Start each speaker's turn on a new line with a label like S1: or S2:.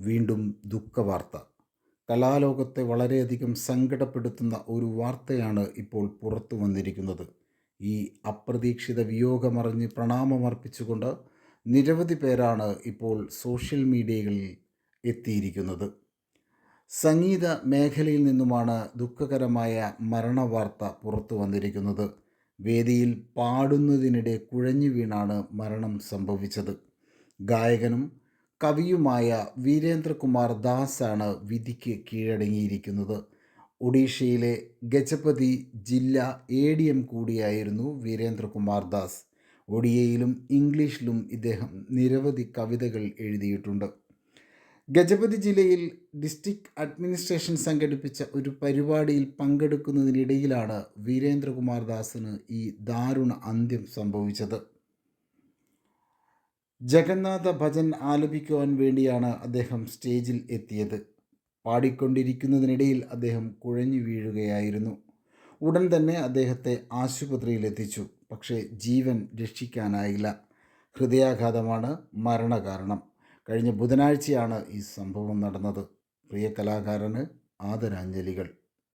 S1: വീണ്ടും ദുഃഖവാർത്ത. കലാലോകത്തെ വളരെയധികം സങ്കടപ്പെടുത്തുന്ന ഒരു വാർത്തയാണ് ഇപ്പോൾ പുറത്തു വന്നിരിക്കുന്നത്. ഈ അപ്രതീക്ഷിത വിയോഗമറിഞ്ഞ് പ്രണാമമർപ്പിച്ചുകൊണ്ട് നിരവധി പേരാണ് ഇപ്പോൾ സോഷ്യൽ മീഡിയകളിൽ എത്തിയിരിക്കുന്നത്. സംഗീത മേഖലയിൽ നിന്നുമാണ് ദുഃഖകരമായ മരണവാർത്ത പുറത്തു വന്നിരിക്കുന്നത്. വേദിയിൽ പാടുന്നതിനിടെ കുഴഞ്ഞു വീണാണ് മരണം സംഭവിച്ചത്. ഗായകനും കവിയുമായ വീരേന്ദ്രകുമാർ ദാസാണ് വിധിക്ക് കീഴടങ്ങിയിരിക്കുന്നത്. ഒഡീഷയിലെ ഗജപതി ജില്ല എ ഡി എം കൂടിയായിരുന്നു വീരേന്ദ്രകുമാർ ദാസ്. ഒഡിയയിലും ഇംഗ്ലീഷിലും ഇദ്ദേഹം നിരവധി കവിതകൾ എഴുതിയിട്ടുണ്ട്. ഗജപതി ജില്ലയിൽ ഡിസ്ട്രിക്ട് അഡ്മിനിസ്ട്രേഷൻ സംഘടിപ്പിച്ച ഒരു പരിപാടിയിൽ പങ്കെടുക്കുന്നതിനിടയിലാണ് വീരേന്ദ്രകുമാർ ദാസിന് ഈ ദാരുണ അന്ത്യം സംഭവിച്ചത്. ജഗന്നാഥ ഭജൻ ആലപിക്കുവാൻ വേണ്ടിയാണ് അദ്ദേഹം സ്റ്റേജിൽ എത്തിയത്. പാടിക്കൊണ്ടിരിക്കുന്നതിനിടയിൽ അദ്ദേഹം കുഴഞ്ഞു വീഴുകയായിരുന്നു. ഉടൻ തന്നെ അദ്ദേഹത്തെ ആശുപത്രിയിൽ എത്തിച്ചു പക്ഷേ ജീവൻ രക്ഷിക്കാനായില്ല. ഹൃദയാഘാതമാണ് മരണകാരണം. കഴിഞ്ഞ ബുധനാഴ്ചയാണ് ഈ സംഭവം നടന്നത്. പ്രിയ കലാകാരന് ആദരാഞ്ജലികൾ.